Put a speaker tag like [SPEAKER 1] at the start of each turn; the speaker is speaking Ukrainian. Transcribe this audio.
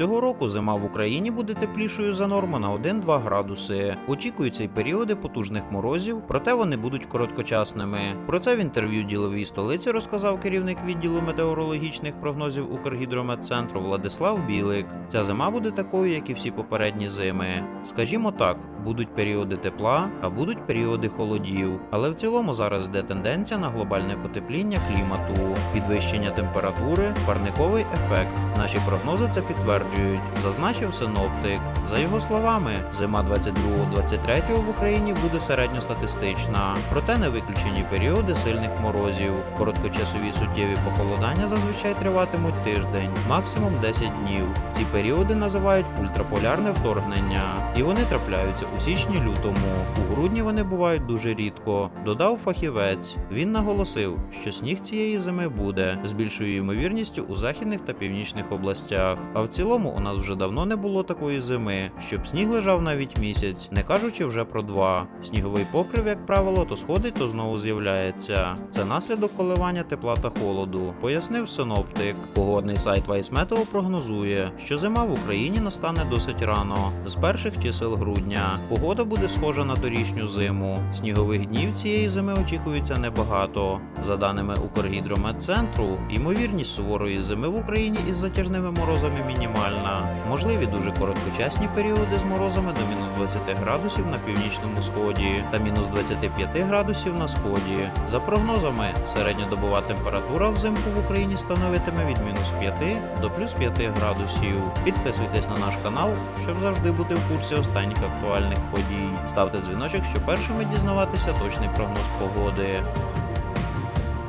[SPEAKER 1] Цього року зима в Україні буде теплішою за норму на 1-2 градуси. Очікуються й періоди потужних морозів, проте вони будуть короткочасними. Про це в інтерв'ю діловій столиці розказав керівник відділу метеорологічних прогнозів Укргідрометцентру Владислав Білик. Ця зима буде такою, як і всі попередні зими. Скажімо так, будуть періоди тепла, а будуть періоди холодів. Але в цілому зараз йде тенденція на глобальне потепління клімату, підвищення температури, парниковий ефект. Наші прогнози це підтверджують, зазначив синоптик. За його словами, зима 22-23 в Україні буде середньостатистична, проте не виключені періоди сильних морозів. Короткочасові суттєві похолодання зазвичай триватимуть тиждень, максимум 10 днів. Ці періоди називають ультраполярне вторгнення, і вони трапляються у січні-лютому. У грудні вони бувають дуже рідко. Додав фахівець. Він наголосив, що сніг цієї зими буде з більшою ймовірністю у західних та північних областях. А в цілому у нас вже давно не було такої зими, щоб сніг лежав навіть місяць, не кажучи вже про два. Сніговий покрив, як правило, то сходить, то знову з'являється. Це наслідок коливання тепла та холоду, пояснив синоптик. Погодний сайт Вайсметео прогнозує, що зима в Україні настане досить рано, з перших чисел грудня. Погода буде схожа на торішню зиму. Снігових днів цієї зими очікується небагато. За даними Укргідрометцентру, ймовірність суворої зими в Україні із затяжними морозами мінімальна. Можливі дуже короткочасні періоди з морозами до мінус 20 градусів на північному сході та мінус 25 градусів на сході. За прогнозами, середньодобова температура взимку в Україні становитиме від мінус 5 до плюс 5 градусів. Підписуйтесь на наш канал, щоб завжди бути в курсі останніх актуальних подій. Ставте дзвіночок, щоб першими дізнаватися точний прогноз погоди.